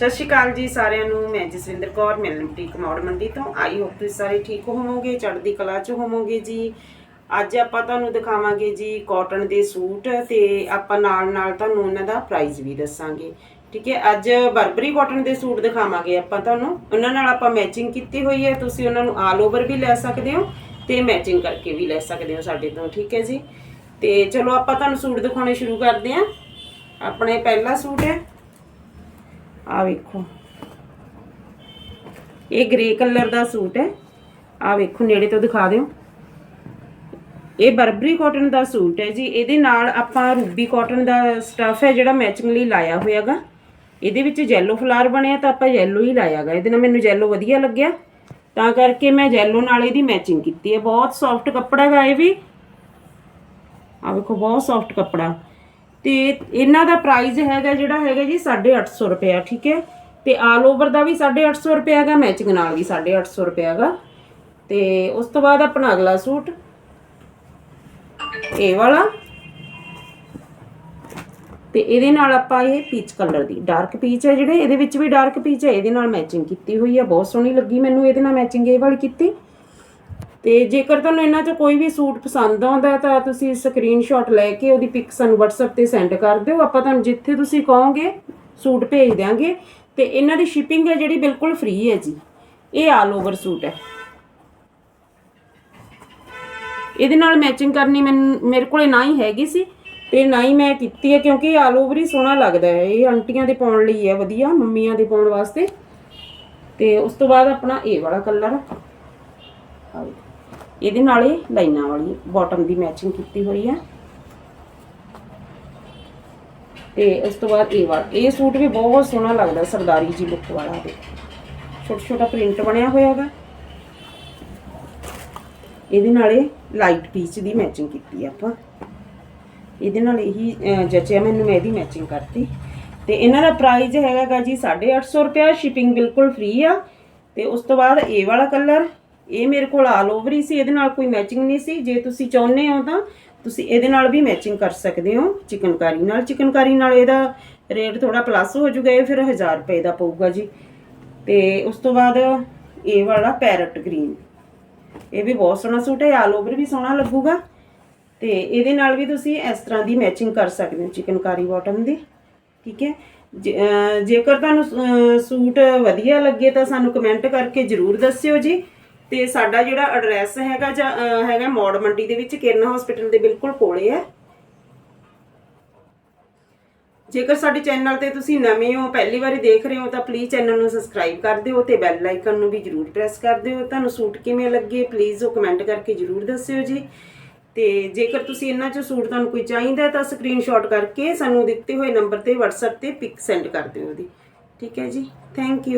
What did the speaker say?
ਸਤਿ ਸ਼੍ਰੀ ਅਕਾਲ ਜੀ ਸਾਰਿਆਂ ਨੂੰ, ਮੈਂ ਜਸਵਿੰਦਰ ਕੌਰ ਮਿਲਨ ਬੁਟੀਕ ਮੰਡੀ ਤੋਂ। ਆਈ ਹੋਪ ਤੁਸੀਂ ਸਾਰੇ ਠੀਕ ਹੋਵੋਗੇ, ਚੜ੍ਹਦੀ ਕਲਾ 'ਚ ਹੋਵੋਗੇ ਜੀ। ਅੱਜ ਆਪਾਂ ਤੁਹਾਨੂੰ ਦਿਖਾਵਾਂਗੇ ਜੀ ਕਾਟਨ ਦੇ ਸੂਟ ਤੇ ਆਪਾਂ ਨਾਲ ਨਾਲ ਤੁਹਾਨੂੰ ਉਹਨਾਂ ਦਾ ਪ੍ਰਾਈਸ ਵੀ ਦੱਸਾਂਗੇ। ਠੀਕ ਹੈ, ਅੱਜ ਬਰਬਰੀ ਕਾਟਨ ਦੇ ਸੂਟ ਦਿਖਾਵਾਂਗੇ ਆਪਾਂ ਤੁਹਾਨੂੰ। ਉਹਨਾਂ ਨਾਲ ਆਪਾਂ ਮੈਚਿੰਗ ਕੀਤੀ ਹੋਈ ਹੈ, ਤੁਸੀਂ ਉਹਨਾਂ ਨੂੰ ਆਲ ਓਵਰ ਵੀ ਲੈ ਸਕਦੇ ਹੋ ਤੇ ਮੈਚਿੰਗ ਕਰਕੇ ਵੀ ਲੈ ਸਕਦੇ ਹੋ ਸਾਡੇ ਤੋਂ, ਠੀਕ ਹੈ ਜੀ। ਤੇ ਚਲੋ ਆਪਾਂ ਤੁਹਾਨੂੰ ਸੂਟ ਦਿਖਾਉਣੇ ਸ਼ੁਰੂ ਕਰਦੇ ਹਾਂ। ਆਪਣੇ ਪਹਿਲਾ ਸੂਟ ਹੈ। ਆ ਵੇਖੋ। ਇਹ ਗ੍ਰੇ ਕਲਰ ਦਾ ਸੂਟ ਹੈ। ਆ ਵੇਖੋ, ਨੇੜੇ ਤੋਂ ਦਿਖਾ ਦਿਓ। ਇਹ ਬਰਬਰੀ ਕਾਟਨ ਦਾ ਸੂਟ ਹੈ ਜੀ। ਇਹਦੇ ਨਾਲ ਆਪਾਂ ਰੂਬੀ ਕਾਟਨ ਦਾ ਸਟਫ ਹੈ ਜਿਹੜਾ ਮੈਚਿੰਗ ਲਈ ਲਾਇਆ ਹੋਇਆਗਾ। ਇਹਦੇ ਵਿੱਚ ਜੈਲੋ ਫਲਾਰ ਬਣਿਆ ਤਾਂ ਆਪਾਂ ਯੈਲੋ ਹੀ ਲਾਇਆਗਾ। ਇਹਦੇ ਨਾਲ ਮੈਨੂੰ ਜੈਲੋ ਵਧੀਆ ਲੱਗਿਆ। ਤਾਂ ਕਰਕੇ ਮੈਂ ਯੈਲੋ ਨਾਲ ਇਹਦੀ ਮੈਚਿੰਗ ਕੀਤੀ ਹੈ। ਬਹੁਤ ਸੌਫਟ ਕੱਪੜਾ ਗਾ ਇਹ ਵੀ। ਆ ਵੇਖੋ, ਬਹੁਤ ਸੌਫਟ ਕੱਪੜਾ। ਤੇ ਇਹਨਾਂ ਦਾ ਪ੍ਰਾਈਸ ਹੈਗਾ ਜਿਹੜਾ ਹੈਗਾ ਜੀ 850 ਰੁਪਿਆ ਠੀਕ ਹੈ? ਤੇ ਆਲ ਓਵਰ ਦਾ ਵੀ 850 ਰੁਪਿਆ ਹੈਗਾ ਮੈਚਿੰਗ ਨਾਲ ਵੀ 850 ਰੁਪਿਆ ਹੈਗਾ। ਤੇ ਉਸ ਤੋਂ ਬਾਅਦ ਆਪਣਾ ਅਗਲਾ ਸੂਟ, ਇਹ ਵਾਲਾ। ਤੇ ਇਹਦੇ ਨਾਲ ਆਪਾਂ ਇਹ ਪੀਚ ਕਲਰ ਦੀ ਡਾਰਕ ਪੀਚ ਹੈ ਜਿਹੜੇ, ਇਹਦੇ ਵਿੱਚ ਵੀ ਡਾਰਕ ਪੀਚ ਹੈ, ਇਹਦੇ ਨਾਲ ਮੈਚਿੰਗ ਕੀਤੀ ਹੋਈ ਹੈ, ਬਹੁਤ ਸੋਹਣੀ ਲੱਗੀ ਮੈਨੂੰ ਇਹਦੇ ਨਾਲ ਮੈਚਿੰਗ ਇਹ ਵਾਲੀ ਕੀਤੀ। ਤੇ ਜੇਕਰ ਤੁਹਾਨੂੰ ਇਹਨਾਂ ਚੋਂ ਕੋਈ ਵੀ ਸੂਟ ਪਸੰਦ ਆਉਂਦਾ ਤਾਂ ਤੁਸੀਂ ਸਕਰੀਨਸ਼ਾਟ ਲੈ ਕੇ ਉਹਦੀ ਪਿਕ ਸਾਨੂੰ WhatsApp ਤੇ ਸੈਂਡ ਕਰ ਦਿਓ। ਆਪਾਂ ਤੁਹਾਨੂੰ ਜਿੱਥੇ ਤੁਸੀਂ ਕਹੋਗੇ, ਸੂਟ ਭੇਜ ਦਿਆਂਗੇ। ਤੇ ਇਹਨਾਂ ਦੀ ਸ਼ਿਪਿੰਗ ਹੈ ਜਿਹੜੀ ਬਿਲਕੁਲ ਫ੍ਰੀ ਹੈ ਜੀ। ਇਹ ਆਲ ਓਵਰ ਸੂਟ ਹੈ। ਇਹਦੇ ਨਾਲ ਮੈਚਿੰਗ ਕਰਨੀ ਮੈਨੂੰ, ਮੇਰੇ ਕੋਲੇ ਨਾ ਹੀ ਹੈਗੀ ਸੀ ਤੇ ਨਾ ਹੀ ਮੈਂ ਕੀਤੀ ਹੈ ਕਿਉਂਕਿ ਇਹ ਆਲ ਓਵਰ ਹੀ ਸੋਹਣਾ ਲੱਗਦਾ ਹੈ। ਇਹ ਆਂਟੀਆਂ ਦੇ ਪਾਉਣ ਲਈ ਹੈ ਵਧੀਆ, ਮੰਮੀਆਂ ਦੇ ਪਾਉਣ ਵਾਸਤੇ। ਤੇ ਉਸ ਤੋਂ ਬਾਅਦ ਆਪਣਾ ਇਹ ਵਾਲਾ ਕਲਰ ਇਹਦੇ ਨਾਲ ਇਹ ਲਾਈਨਾਂ ਵਾਲੀ ਬਾਟਮ ਦੀ ਮੈਚਿੰਗ ਕੀਤੀ ਹੋਈ ਆ। ਤੇ ਉਸ ਤੋਂ ਬਾਅਦ ਇਹ ਵਾਲਾ ਇਹ ਸੂਟ ਵੀ ਬਹੁਤ ਸੋਹਣਾ ਲੱਗਦਾ ਸਰਦਾਰੀ ਜੀ ਲੁੱਕ ਵਾਲਾ ਦੇ ਛੋਟਾ ਛੋਟਾ ਪ੍ਰਿੰਟ ਬਣਿਆ ਹੋਇਆ ਹੈਗਾ ਇਹਦੇ ਨਾਲ ਇਹ ਲਾਈਟ ਪੀਚ ਦੀ ਮੈਚਿੰਗ ਕੀਤੀ ਆਪਾਂ। ਇਹਦੇ ਨਾਲ ਇਹੀ ਜਚਿਆ ਮੈਨੂੰ ਮੈਂ ਇਹਦੀ ਮੈਚਿੰਗ ਕਰਤੀ। ਤੇ ਇਹਨਾਂ ਦਾ ਪ੍ਰਾਈਸ ਹੈਗਾਗਾ ਜੀ 850 ਰੁਪਿਆ ਸ਼ਿਪਿੰਗ ਬਿਲਕੁਲ ਫ੍ਰੀ ਆ। ਤੇ ਉਸ ਤੋਂ ਬਾਅਦ ਇਹ ਵਾਲਾ ਕਲਰ ਇਹ ਮੇਰੇ ਕੋਲ ਆਲ ਓਵਰ ਹੀ ਸੀ, ਇਹਦੇ ਨਾਲ ਕੋਈ ਮੈਚਿੰਗ ਨਹੀਂ ਸੀ। ਜੇ ਤੁਸੀਂ ਚਾਹੁੰਦੇ ਹੋ ਤਾਂ ਤੁਸੀਂ ਇਹਦੇ ਨਾਲ ਵੀ ਮੈਚਿੰਗ ਕਰ ਸਕਦੇ ਹੋ। ਚਿਕਨਕਾਰੀ ਨਾਲ ਚਿਕਨਕਾਰੀ ਨਾਲ ਇਹਦਾ ਰੇਟ ਥੋੜਾ ਪਲੱਸ ਹੋ ਜੂਗਾ ਇਹ ਫਿਰ 1000 ਰੁਪਏ ਦਾ ਪਊਗਾ ਜੀ। ਤੇ ਉਸ ਤੋਂ ਬਾਅਦ ਇਹ ਵਾਲਾ ਪੈਰਟ ਗ੍ਰੀਨ ਇਹ ਵੀ ਬਹੁਤ ਸੋਹਣਾ ਸੂਟ ਹੈ ਆਲ ਓਵਰ ਵੀ ਸੋਹਣਾ ਲੱਗੂਗਾ। ਤੇ ਇਹਦੇ ਨਾਲ ਵੀ ਤੁਸੀਂ ਇਸ ਤਰ੍ਹਾਂ ਦੀ ਮੈਚਿੰਗ ਕਰ ਸਕਦੇ ਹੋ ਚਿਕਨਕਾਰੀ ਬਾਟਮ ਦੀ। ਠੀਕ ਹੈ? ਜੇ- ਜੇਕਰ ਤੁਹਾਨੂੰ ਸੂਟ ਵਧੀਆ ਲੱਗੇ ਤਾਂ ਸਾਨੂੰ ਕਮੈਂਟ ਕਰਕੇ ਜਰੂਰ ਦੱਸਿਓ ਜੀ। ਤੇ ਸਾਡਾ ਜਿਹੜਾ ਐਡਰੈਸ ਹੈਗਾ ਜਾਂ ਹੈਗਾ ਮੌੜ ਮੰਡੀ ਦੇ ਵਿੱਚ ਕਿਰਨ ਹਸਪੀਟਲ ਦੇ ਬਿਲਕੁਲ ਕੋਲੇ ਹੈ। ਜੇਕਰ ਸਾਡੇ ਚੈਨਲ ਤੇ ਤੁਸੀਂ ਨਵੇਂ ਹੋ, ਪਹਿਲੀ ਵਾਰੀ ਦੇਖ ਰਹੇ ਹੋ, ਤਾਂ ਪਲੀਜ਼ ਚੈਨਲ ਨੂੰ ਸਬਸਕ੍ਰਾਈਬ ਕਰ ਦਿਓ ਤੇ ਬੈਲ ਆਈਕਨ ਨੂੰ ਵੀ ਜਰੂਰ ਪ੍ਰੈਸ ਕਰ ਦਿਓ। ਤੁਹਾਨੂੰ ਸੂਟ ਕਿਵੇਂ ਲੱਗੇ ਪਲੀਜ਼ ਉਹ ਕਮੈਂਟ ਕਰਕੇ ਜਰੂਰ ਦੱਸਿਓ ਜੀ। ਤੇ ਜੇਕਰ ਤੁਸੀਂ ਇਹਨਾਂ ਚੋਂ ਸੂਟ ਤੁਹਾਨੂੰ ਕੋਈ ਚਾਹੀਦਾ ਤਾਂ ਸਕਰੀਨਸ਼ਾਟ ਕਰਕੇ ਸਾਨੂੰ ਦਿੱਤੇ ਹੋਏ ਨੰਬਰ ਤੇ WhatsApp ਤੇ ਪਿਕ ਸੈਂਡ ਕਰ ਦਿਓ ਉਹਦੀ ਠੀਕ ਹੈ ਜੀ? Thank you